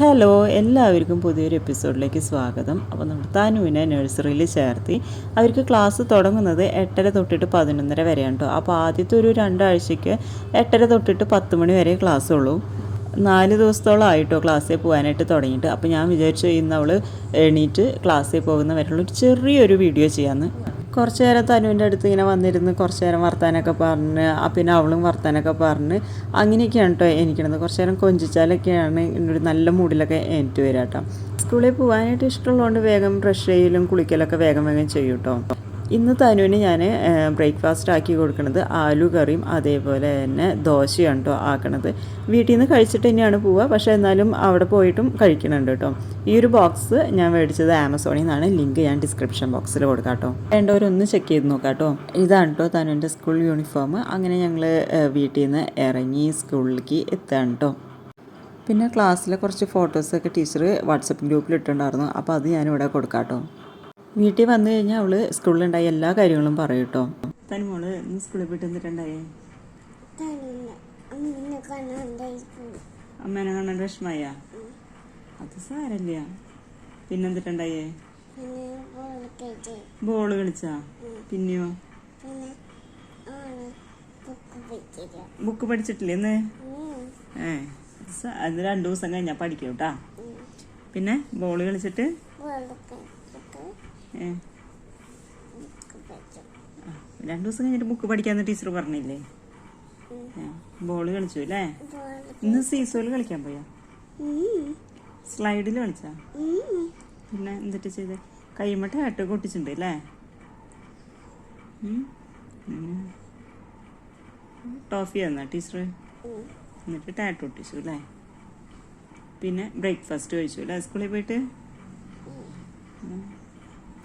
Hello എല്ലാവർക്കും പുതിയൊരു എപ്പിസോഡിലേക്ക് സ്വാഗതം. അപ്പോൾ നമ്മൾ തനുവിനെ നഴ്സറിയിൽ ചേർത്തി. അവർക്ക് ക്ലാസ് തുടങ്ങുന്നത് എട്ടര തൊട്ടിട്ട് പതിനൊന്നര വരെയാണ് കേട്ടോ. അപ്പോൾ ആദ്യത്തെ ഒരു രണ്ടാഴ്ചയ്ക്ക് എട്ടര തൊട്ടിട്ട് പത്ത് മണി വരെ ക്ലാസ് ഉള്ളൂ. നാല് ദിവസത്തോളം ആയിട്ടോ ക്ലാസ്സിൽ പോകാനായിട്ട് തുടങ്ങിയിട്ട്. അപ്പോൾ ഞാൻ വിചാരിച്ചു ഇന്ന് അവൾ എണീറ്റ് ക്ലാസ്സിൽ പോകുന്ന വരെയുള്ള ഒരു ചെറിയൊരു വീഡിയോ ചെയ്യാമെന്ന് കുറച്ച് നേരം തനുവിന്റെ അടുത്ത് ഇങ്ങനെ വന്നിരുന്ന് കുറച്ച് നേരം വർത്താനൊക്കെ പറഞ്ഞ് പിന്നെ അവളും വർത്താനൊക്കെ പറഞ്ഞ് അങ്ങനെയൊക്കെയാണ് കേട്ടോ എനിക്കണത്. കുറച്ച് നേരം കൊഞ്ചിച്ചാലൊക്കെയാണ് ഒരു നല്ല മൂഡിലൊക്കെ എനിക്ക് വരാം കേട്ടോ സ്കൂളിൽ പോകാനായിട്ട് ഇഷ്ടമുള്ളതുകൊണ്ട് വേഗം ബ്രഷ് ചെയ്യലും കുളിക്കലൊക്കെ വേഗം വേഗം ചെയ്യും കേട്ടോ ഇന്ന് തനുവിന് ഞാൻ ബ്രേക്ക്ഫാസ്റ്റ് ആക്കി കൊടുക്കുന്നത് ആലു കറിയും അതേപോലെ തന്നെ ദോശയാണ് കേട്ടോ ആക്കണത്. വീട്ടിൽ നിന്ന് കഴിച്ചിട്ട് തന്നെയാണ് പോവുക പക്ഷേ എന്നാലും അവിടെ പോയിട്ടും കഴിക്കണുണ്ട് കേട്ടോ ഈ ഒരു ബോക്സ് ഞാൻ മേടിച്ചത് ആമസോണിൽ നിന്നാണ്. ലിങ്ക് ഞാൻ ഡിസ്ക്രിപ്ഷൻ ബോക്സിൽ കൊടുക്കാം കേട്ടോ വേണ്ടവരൊന്ന് ചെക്ക് ചെയ്ത് നോക്കാം കേട്ടോ ഇതാണ് കേട്ടോ തനുവിന്റെ സ്കൂൾ യൂണിഫോം. അങ്ങനെ ഞങ്ങൾ വീട്ടിൽ നിന്ന് ഇറങ്ങി സ്കൂളിലേക്ക് എത്തുകയാണ് കേട്ടോ പിന്നെ ക്ലാസ്സിലെ കുറച്ച് ഫോട്ടോസൊക്കെ ടീച്ചർ വാട്സപ്പ് ഗ്രൂപ്പിൽ ഇട്ടിട്ടുണ്ടായിരുന്നു. അപ്പോൾ അത് ഞാനിവിടെ കൊടുക്കാം കേട്ടോ വീട്ടിൽ വന്നു കഴിഞ്ഞാൽ അവൾ സ്കൂളിലുണ്ടായ എല്ലാ കാര്യങ്ങളും പറയും കേട്ടോ മോൾ സ്കൂളിൽ പോയിട്ട് എന്നിട്ടുണ്ടായേ അമ്മനെ കാണാൻ വിഷമായ അത് സാരല്ല. പിന്നെന്തിട്ടുണ്ടായേ ബോൾ കളിച്ചാ? പിന്നെയോ? ബുക്ക് പഠിച്ചിട്ടില്ലേ ഇന്ന്? ഏ അത് രണ്ടു ദിവസം കഴിഞ്ഞാ പഠിക്കൂട്ടാ കേട്ടാ പിന്നെ ബോൾ കളിച്ചിട്ട് പോലത്തേക്ക് ഏ ബുക്ക് വെച്ചു ആ, രണ്ടു ദിവസം കഴിഞ്ഞിട്ട് ബുക്ക് പഠിക്കാന്ന് ടീച്ചർ പറഞ്ഞില്ലേ? ബോൾ കളിച്ചു അല്ലേ? ഇന്ന് സീസോയിൽ കളിക്കാൻ പോയാ? സ്ലൈഡിൽ കളിച്ചാ? പിന്നെ എന്നിട്ട് ചെയ്ത്? കൈമട്ട ആട്ട് കൊട്ടിച്ചിട്ടുണ്ട് അല്ലേ? ടോഫി തന്നാ ടീച്ചർ എന്നിട്ട് ടാറ്റ് ഒട്ടിച്ചു അല്ലേ? പിന്നെ ബ്രേക്ക്ഫാസ്റ്റ് കഴിച്ചു അല്ലേ? സ്കൂളിൽ പോയിട്ട്?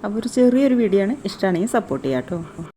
അപ്പോൾ ഒരു ചെറിയൊരു വീഡിയോ ആണ് ഇഷ്ടമാണെങ്കിൽ സപ്പോർട്ട് ചെയ്യാം കേട്ടോ